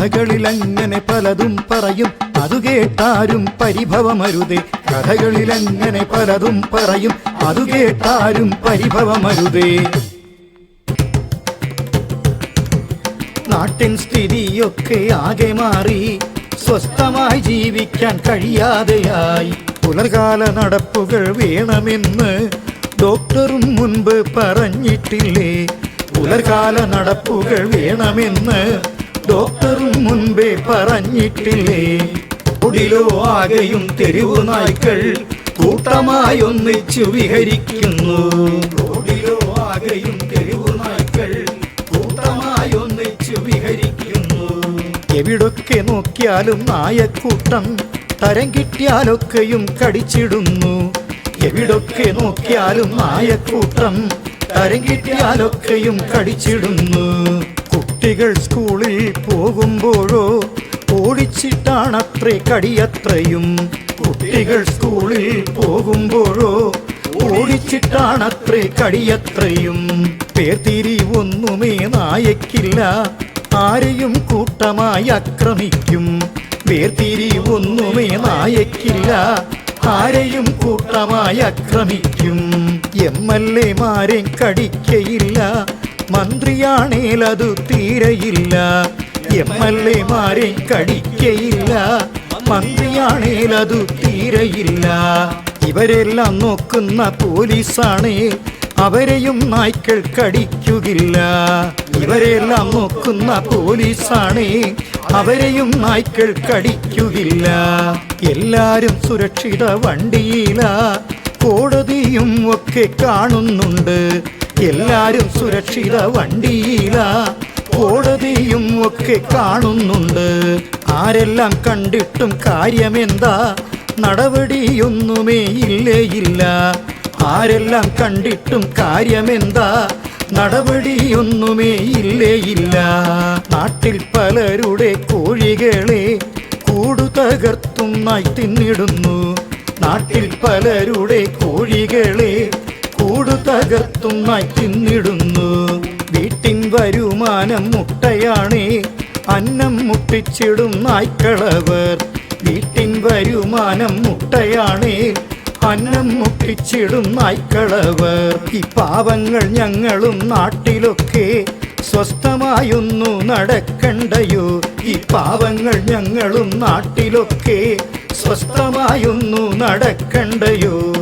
കഥകളിൽ അങ്ങനെ പലതും പറയും. അതു കേട്ടാരും പരിഭവമരുതേ. കഥകളിൽ അങ്ങനെ പലതും പറയും. അതു കേട്ടാരും പരിഭവമരുതേ. നാട്ടിൻ സ്ഥിതിയൊക്കെ ആകെ മാറി. സ്വസ്ഥമായി ജീവിക്കാൻ കഴിയാതെയായി. പുലർകാല നടപ്പുകൾ വേണമെന്ന് ഡോക്ടറും മുൻപ് പറഞ്ഞിട്ടില്ലേ? പുലർകാല നടപ്പുകൾ വേണമെന്ന് ഡോക്ടറും മുൻപേ പറഞ്ഞിട്ടില്ലേ? കുടിലോ ആകെയും തെരുവു നായ്ക്കൾ കൂട്ടമായി ഒന്നിച്ചു വിഹരിക്കുന്നു വിഹരിക്കുന്നു. എവിടൊക്കെ നോക്കിയാലും നായക്കൂട്ടം തരം കിട്ടിയാലൊക്കെയും കടിച്ചിടുന്നു. എവിടൊക്കെ നോക്കിയാലും നായക്കൂട്ടം തരം കിട്ടിയാലൊക്കെയും കടിച്ചിടുന്നു. കുട്ടികൾ സ്കൂളിൽ പോകുമ്പോഴോ ഓടിച്ചിട്ടാണത്രേ കടിയത്രയും. കുട്ടികൾ സ്കൂളിൽ പോകുമ്പോഴോ ഓടിച്ചിട്ടാണത്രേ കടിയത്രയും. പേതിരി ഒന്നുമേ നായക്കില്ല ആരെയും കൂട്ടമായി ആക്രമിക്കും. വേർതിരി ഒന്നുമേ നായക്കില്ല ആരെയും കൂട്ടമായി ആക്രമിക്കും. എം എൽ എമാരെ കടിക്കയില്ല മന്ത്രിയാണേലതു തീരയില്ല. എം എൽ എമാരെ കടിക്കയില്ല. മന്ത്രിയാണേലതു തീരയില്ല. ഇവരെല്ലാം നോക്കുന്ന പോലീസാണേ. അവരെയും നായ്ക്കൾ കടിക്കുകില്ല ഇവരെല്ലാം നോക്കുന്ന പോലീസാണേ. അവരെയും നായ്ക്കൾ കടിക്കുകില്ല എല്ലാരും സുരക്ഷിത വണ്ടിയില. കോടതിയും ഒക്കെ കാണുന്നുണ്ട്. എല്ലാരും സുരക്ഷിത വണ്ടിയില. കോടതിയും ഒക്കെ കാണുന്നുണ്ട്. ആരെല്ലാം കണ്ടിട്ടും കാര്യമെന്താ? നടപടിയൊന്നുമേ ഇല്ലേ ഇല്ല. ആരെല്ലാം കണ്ടിട്ടും കാര്യമെന്താ? നടപടിയൊന്നുമേ ഇല്ലേ ഇല്ല. നാട്ടിൽ പലരുടെ കോഴികളെ കൂടു തകർത്തുന്നായി തിന്നിടുന്നു. നാട്ടിൽ പലരുടെ കോഴികളെ കൂടു തകർത്തുമായി തിന്നിടുന്നു വീട്ടിൻ വരുമാനം മുട്ടയാണേ. അന്നം മുട്ടിച്ചിടും നായ്ക്കളവർ. വീട്ടിൻ വരുമാനം മുട്ടയാണേ. അന്നം മുട്ടിച്ചിടും നായ്ക്കളവർ. ഈ പാവങ്ങൾ ഞങ്ങളും നാട്ടിലൊക്കെ സ്വസ്ഥമായൊന്നു നടക്കണ്ടയോ? ഈ പാവങ്ങൾ ഞങ്ങളും നാട്ടിലൊക്കെ സ്വസ്ഥമായൊന്നു നടക്കണ്ടയോ?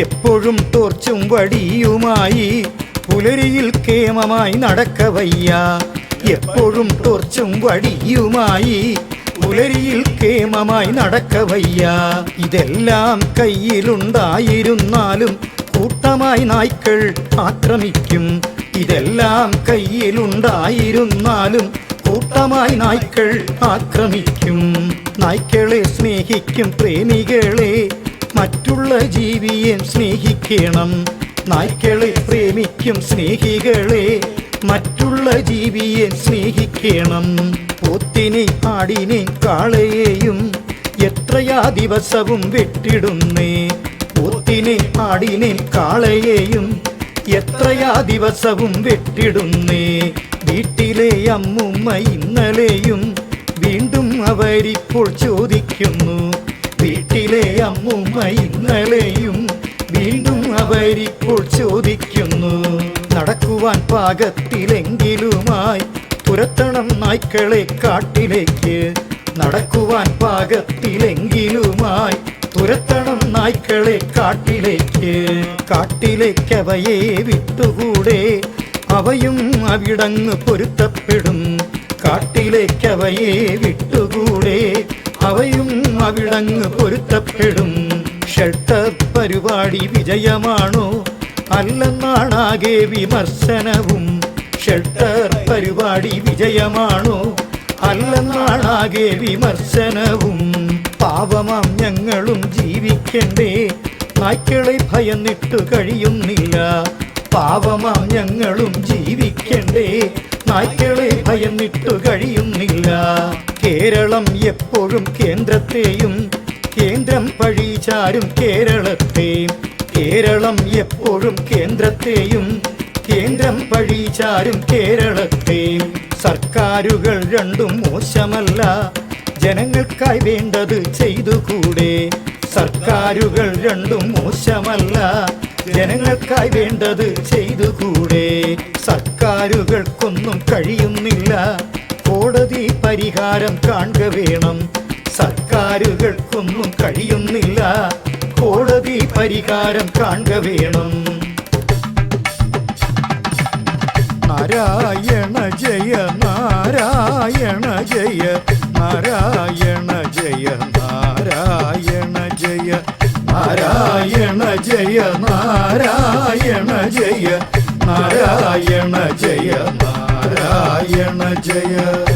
എപ്പോഴും ടോർച്ചും വടിയുമായി പുലരിയിൽ കേമമായി നടക്കവയ്യ. എപ്പോഴും ടോർച്ചും വടിയുമായി പുലരിയിൽ കേമമായി നടക്കവയ്യ. ഇതെല്ലാം കയ്യിലുണ്ടായിരുന്നാലും കൂട്ടമായി നായ്ക്കൾ ആക്രമിക്കും. ഇതെല്ലാം കയ്യിലുണ്ടായിരുന്നാലും കൂട്ടമായി നായ്ക്കൾ ആക്രമിക്കും. നായ്ക്കളെ സ്നേഹിക്കും പ്രേമികളെ ജീവിയെ സ്നേഹിക്കണം. നായ്ക്കളെ പ്രേമിക്കും സ്നേഹികളെ. മറ്റുള്ള ജീവിയെ സ്നേഹിക്കണം. പോത്തിനെ ആടിനെ കാളയെയും എത്രയാ ദിവസവും വെട്ടിടുന്നേ. പോത്തിനെ ആടിനെ കാളയെയും എത്രയാ ദിവസവും വെട്ടിടുന്നേ. വീട്ടിലെ അമ്മുമ്മ ഇന്നലെയും വീണ്ടും അവരിപ്പോൾ ചോദിക്കുന്നു. വീട്ടിലെ അമ്മുമ്മ ഇന്നലെയും അവരിപ്പോൾ ചോദിക്കുന്നു നടക്കുവാൻ പാകത്തിലെങ്കിലുമായി തുരത്തണം നായ്ക്കളെ കാട്ടിലേക്ക്. നടക്കുവാൻ പാകത്തിലെങ്കിലുമായി തുരത്തണം നായ്ക്കളെ കാട്ടിലേക്ക്. കാട്ടിലേക്ക് അവയെ വിട്ടുകൂടെ? അവയും അവിടങ്ങ് പൊരുത്തപ്പെടും. കാട്ടിലേക്ക് അവയെ വിട്ടുകൂടെ? അവയും അവിടങ്ങ് പൊരുത്തപ്പെടും. ഷെൽട്ടർ പരിപാടി വിജയമാണോ. അല്ലെന്നാണാകെ വിമർശനവും. ഷട്ട പരിപാടി വിജയമാണോ. അല്ലെന്നാണാകെ വിമർശനവും. പാവമാം ഞങ്ങളും ജീവിക്കണ്ടേ. നായ്ക്കളെ ഭയന്നിട്ടു കഴിയുന്നില്ല. പാവമാം ഞങ്ങളും ജീവിക്കണ്ടേ. നായ്ക്കളെ ഭയന്നിട്ടു കഴിയുന്നില്ല. കേരളം എപ്പോഴും കേന്ദ്രത്തെയും കേന്ദ്രം പഴിചാരും കേരളത്തെ. കേരളം എപ്പോഴും കേന്ദ്രത്തെയും കേന്ദ്രം പഴിചാരും കേരളത്തെ. സർക്കാർ സർക്കാരുകൾ രണ്ടും മോശമല്ല ജനങ്ങൾക്കായി വേണ്ടത് ചെയ്തുകൂടെ. സർക്കാരുകൾ രണ്ടും മോശമല്ല ജനങ്ങൾക്കായി വേണ്ടത് ചെയ്തുകൂടെ. സർക്കാരുകൾക്കൊന്നും കഴിയുന്നില്ല കോടതി പരിഹാരം കാണുക വേണം. ഒന്നും കഴിയുന്നില്ല. കോടതി പരിഹാരം കാണുക വേണം. നാരായണ ജയ നാരായണ ജയ നാരായണ ജയ നാരായണ ജയ നാരായണ ജയ നാരായണ ജയ നാരായണ ജയ നാരായണ ജയ.